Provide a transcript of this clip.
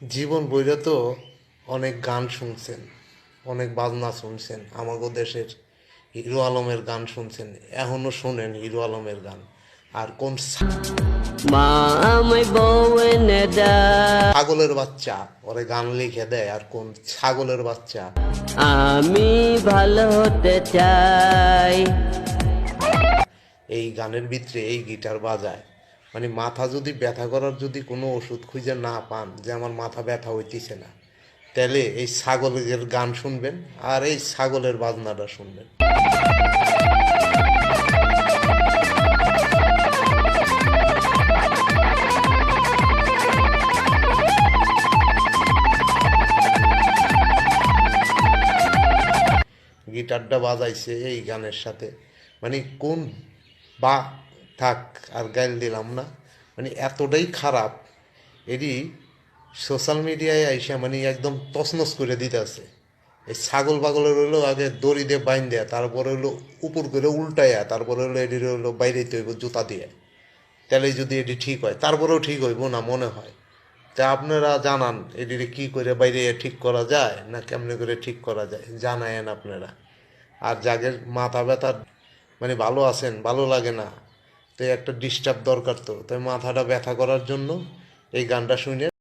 জীবন বইরা তো অনেক গান শুনছেন অনেক বাজনা শুনছেন। আমাগো দেশের হিরো আলমের গান শুনছেন এখনও শোনেন হিরো আলমের গান। আর কোন ছাগলের বাচ্চা ওরে গান লিখে দেয় আর কোন ছাগলের বাচ্চা? আমি ভালো হতে চাই। এই গানের ভিতরে এই গিটার বাজায়। মানে মাথা যদি ব্যথা করার যদি কোনো ওষুধ খুঁজে না পান যে আমার মাথা ব্যথা হইতেছে না, তাহলে এই ছাগলের গান শুনবেন আর এই ছাগলের বাজনাটা শুনবেন। গিটারটা বাজাইছে এই গানের সাথে। মানে কোন বা থাক আর গাইল দিলাম না। মানে এতটাই খারাপ এটি সোশ্যাল মিডিয়ায় আইসা মানে একদম তছনছ করে দিতেছে। এই ছাগল পাগলের হইল আগে দড়ি দিয়ে বাইন দেয়া তারপরে হলো উপর করে উল্টাইয়া, তারপরে হলো এটির হলো বাইরে হইব জুতা দিয়ে। তাহলে যদি এটি ঠিক হয়, তারপরেও ঠিক হইব না মনে হয়। তা আপনারা জানান এটিরে কি করে বাইরে ঠিক করা যায় না কেমনে করে ঠিক করা যায়, জানায়েন আপনারা। আর যাদের মাথা ব্যথা মানে ভালো আছেন, ভালো লাগে না তো একটা ডিস্টার্ব দরকার তো। তাই মাথাটা ব্যথা করার জন্য এই গানটা শুনে